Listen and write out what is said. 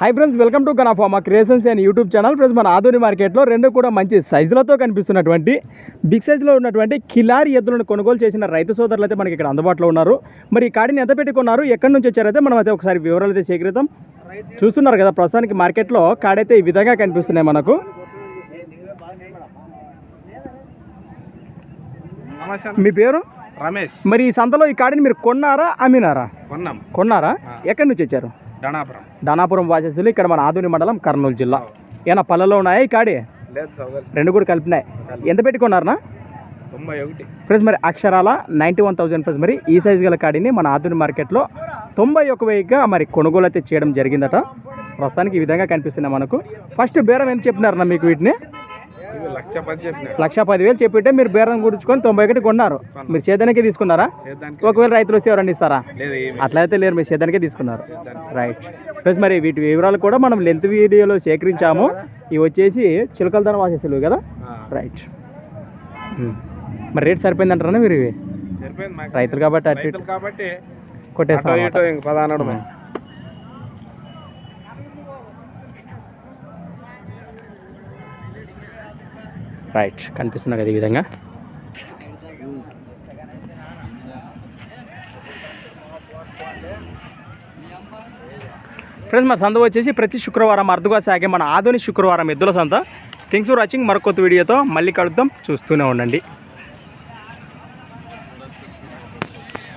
Hi friends welcome to గనాఫామా creations and YouTube channel friends మన ఆధుని మార్కెట్లో రెండు కూడా మంచి సైజులతో కనిపిస్తున్నటువంటి బిగ్ సైజులో ఉన్నటువంటి కిలారి ఎద్దులను కొనుగోలు చేసిన రైతు సోదరులు అయితే మనకి ఇక్కడ అందుబాటులో ఉన్నారు. మరి ఈ కాడిని ఎంత పెట్టి కొన్నారు ఎక్కడి నుంచి వచ్చారైతే మనం అయితే ఒకసారి వివరాలు అయితే సేకరిద్దాం. చూస్తున్నారు కదా ప్రస్తుతానికి మార్కెట్లో కాడైతే ఈ విధంగా కనిపిస్తున్నాయి మనకు. మీ పేరు? రమేష్. మరి ఈ సంతలో ఈ కాడిని మీరు కొన్నారా అమ్మినారా? కొన్నాం. కొన్నారా. ఎక్కడి నుంచి వచ్చారు? ధనాపురం. దానాపురం వాసేసులు ఇక్కడ మన ఆధుని మండలం కర్నూలు జిల్లా. ఏనా పల్లెలో ఉన్నాయా ఈ కాడి? రెండు కూడా కలిపినాయి. ఎంత పెట్టుకున్నారనా తొంభై ఒకటి. ఫ్రెండ్స్ మరి అక్షరాల? నైంటీ వన్ థౌసండ్ ఫ్రెండ్స్ మరి ఈ సైజు గల కాడిని మన ఆధుని మార్కెట్లో తొంభై ఒక వెయ్యిగా మరి కొనుగోలు అయితే చేయడం జరిగిందట. ప్రస్తుతానికి ఈ విధంగా కనిపిస్తున్నాయి మనకు. ఫస్ట్ బేరం ఎంత చెప్పినారన్నా మీకు వీటిని? లక్ష పదివేలు చెప్పితే మీరు బేరం గుర్చుకొని తొంభై ఒకటి కొన్నారు. మీరు చేదానికే తీసుకున్నారా? ఒకవేళ రైతులు వస్తే ఎవరన్నా ఇస్తారా? అట్లయితే లేరు మీరు చేదానికే తీసుకున్నారు. రైట్ ప్లస్ మరి వీటి వివరాలు కూడా మనం లెంత్ వీడియోలో సేకరించాము. ఇవి వచ్చేసి చిలకల ధర వాసేసేవి కదా? రైట్ మరి రేట్ సరిపోయిందంటారా మీరు ఇవి? రైతులు కాబట్టి అటు రైట్ కనిపిస్తున్నా కదా ఈ విధంగా. ఫ్రెండ్స్ మా సంత వచ్చేసి ప్రతి శుక్రవారం అర్థగా సాగే మన ఆధునిక శుక్రవారం ఎద్దుల సంత. Thanks for watching. మరొక వీడియోతో మళ్ళీ కలుద్దాం. చూస్తూనే ఉండండి.